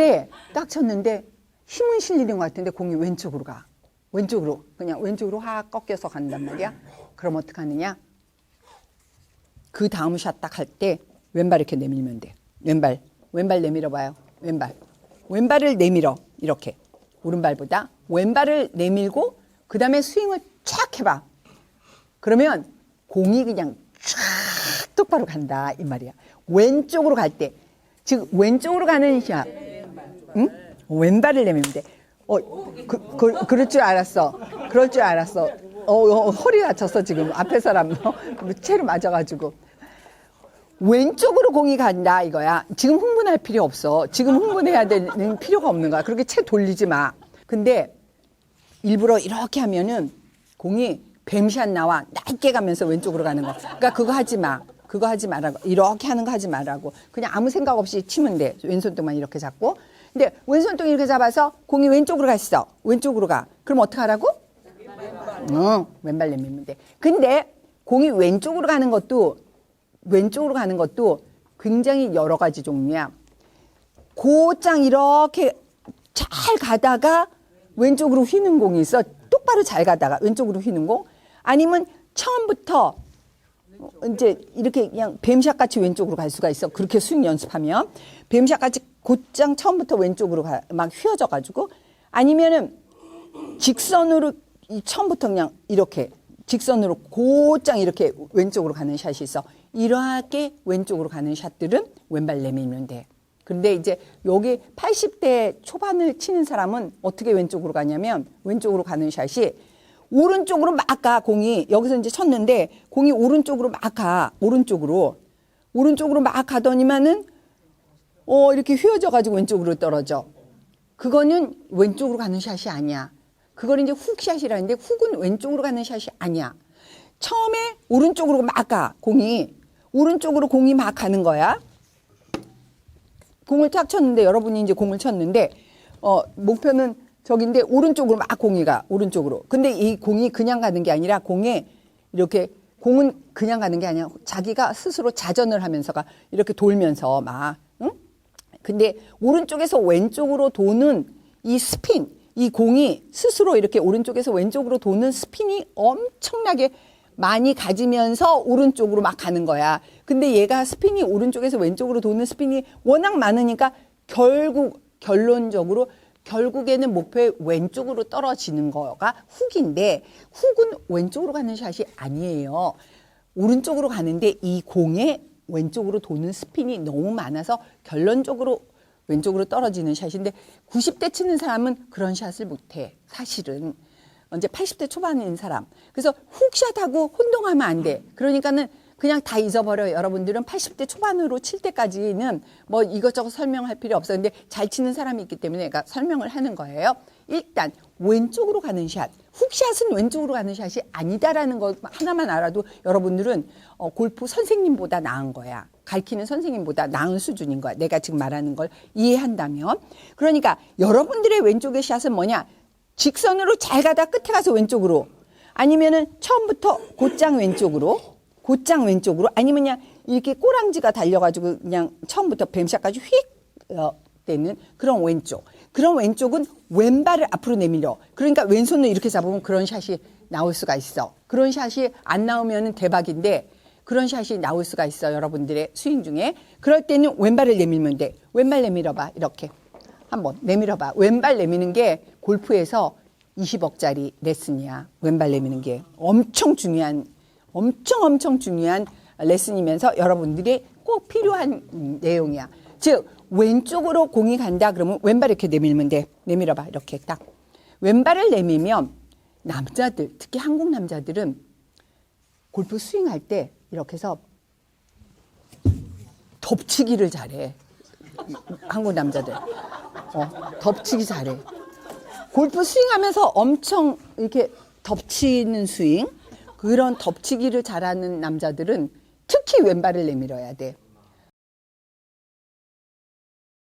근데 딱 쳤는데 힘은 실리는 것 같은데 공이 왼쪽으로 가. 왼쪽으로 그냥 왼쪽으로 확 꺾여서 간단 말이야. 그럼 어떻게 하느냐? 그 다음 샷 딱 할 때 왼발 이렇게 내밀면 돼. 왼발 왼발 내밀어 봐요. 왼발 왼발을 내밀어 이렇게 오른발보다 왼발을 내밀고 그 다음에 스윙을 쫙 해봐. 그러면 공이 그냥 쫙 똑바로 간다 이 말이야. 왼쪽으로 갈 때, 즉 왼쪽으로 가는 샷, 응? 왼발을 내밀면 돼. 어, 그, 그, 그럴 줄 알았어. 그럴 줄 알았어. 어, 어 허리 다쳤어 지금 앞에 사람 어, 채로 맞아가지고. 왼쪽으로 공이 간다 이거야. 지금 흥분할 필요 없어. 지금 흥분해야 되는 필요가 없는 거야. 그렇게 채 돌리지 마. 근데 일부러 이렇게 하면은 공이 뱀샷 나와 낮게 가면서 왼쪽으로 가는 거. 그러니까 그거 하지 마. 그거 하지 말라고. 이렇게 하는 거 하지 말라고. 그냥 아무 생각 없이 치면 돼. 왼손등만 이렇게 잡고. 근데 왼손등 이렇게 잡아서 공이 왼쪽으로 갔어. 왼쪽으로 가. 그럼 어떻게 하라고? 어, 왼발 내밀면 돼. 근데 공이 왼쪽으로 가는 것도 왼쪽으로 가는 것도 굉장히 여러 가지 종류야. 곧장 이렇게 잘 가다가 왼쪽으로 휘는 공이 있어. 똑바로 잘 가다가 왼쪽으로 휘는 공. 아니면 처음부터 어, 이제 이렇게 그냥 뱀샷 같이 왼쪽으로 갈 수가 있어. 그렇게 스윙 연습하면 뱀샷 같이 곧장 처음부터 왼쪽으로 가, 막 휘어져 가지고 아니면은 직선으로 이 처음부터 그냥 이렇게 직선으로 곧장 이렇게 왼쪽으로 가는 샷이 있어. 이렇게 왼쪽으로 가는 샷들은 왼발 내밀면 돼. 근데 이제 여기 80대 초반을 치는 사람은 어떻게 왼쪽으로 가냐면 왼쪽으로 가는 샷이 오른쪽으로 막 가 공이 여기서 이제 쳤는데 공이 오른쪽으로 막 가 오른쪽으로 오른쪽으로 막 가더니만은 어 이렇게 휘어져 가지고 왼쪽으로 떨어져. 그거는 왼쪽으로 가는 샷이 아니야. 그걸 이제 훅샷이라는데 훅은 왼쪽으로 가는 샷이 아니야. 처음에 오른쪽으로 막 가, 공이. 오른쪽으로 공이 막 가는 거야. 공을 탁 쳤는데, 여러분이 이제 공을 쳤는데, 어, 목표는 저긴데, 오른쪽으로 막 공이 가, 오른쪽으로. 근데 이 공이 그냥 가는 게 아니라, 공에 이렇게, 공은 그냥 가는 게 아니라, 자기가 스스로 자전을 하면서가 이렇게 돌면서 막, 응? 근데 오른쪽에서 왼쪽으로 도는 이 스핀, 이 공이 스스로 이렇게 오른쪽에서 왼쪽으로 도는 스핀이 엄청나게 많이 가지면서 오른쪽으로 막 가는 거야. 근데 얘가 스핀이 오른쪽에서 왼쪽으로 도는 스핀이 워낙 많으니까 결국 결론적으로 결국에는 목표의 왼쪽으로 떨어지는 거가 훅인데 훅은 왼쪽으로 가는 샷이 아니에요. 오른쪽으로 가는데 이 공에 왼쪽으로 도는 스핀이 너무 많아서 결론적으로 왼쪽으로 떨어지는 샷인데 90대 치는 사람은 그런 샷을 못해. 사실은. 이제 80대 초반인 사람. 그래서 훅샷하고 혼동하면 안 돼. 그러니까는 그냥 다 잊어버려요. 여러분들은 80대 초반으로 칠 때까지는 뭐 이것저것 설명할 필요 없어요. 근데 잘 치는 사람이 있기 때문에 내가 설명을 하는 거예요. 일단 왼쪽으로 가는 샷. 훅샷은 왼쪽으로 가는 샷이 아니다라는 것 하나만 알아도 여러분들은 어, 골프 선생님보다 나은 거야. 가르치는 선생님보다 나은 수준인 거야. 내가 지금 말하는 걸 이해한다면. 그러니까 여러분들의 왼쪽의 샷은 뭐냐? 직선으로 잘 가다 끝에 가서 왼쪽으로 아니면은 처음부터 곧장 왼쪽으로 곧장 왼쪽으로 아니면 그냥 이렇게 꼬랑지가 달려가지고 그냥 처음부터 뱀샷까지 휙 어, 되는 그런 왼쪽. 그런 왼쪽은 왼발을 앞으로 내밀려. 그러니까 왼손을 이렇게 잡으면 그런 샷이 나올 수가 있어. 그런 샷이 안 나오면 대박인데 그런 샷이 나올 수가 있어. 여러분들의 스윙 중에. 그럴 때는 왼발을 내밀면 돼. 왼발 내밀어봐. 이렇게. 한번 내밀어봐. 왼발 내미는 게 골프에서 20억짜리 레슨이야. 왼발 내미는 게 엄청 중요한, 엄청 엄청 중요한 레슨이면서 여러분들이 꼭 필요한 음, 내용이야. 즉, 왼쪽으로 공이 간다 그러면 왼발 이렇게 내밀면 돼. 내밀어 봐. 이렇게 딱. 왼발을 내밀면 남자들, 특히 한국 남자들은 골프 스윙할 때 이렇게 해서 덮치기를 잘해. 한국 남자들. 어, 덮치기 잘해. 골프 스윙하면서 엄청 이렇게 덮치는 스윙, 그런 덮치기를 잘하는 남자들은 특히 왼발을 내밀어야 돼.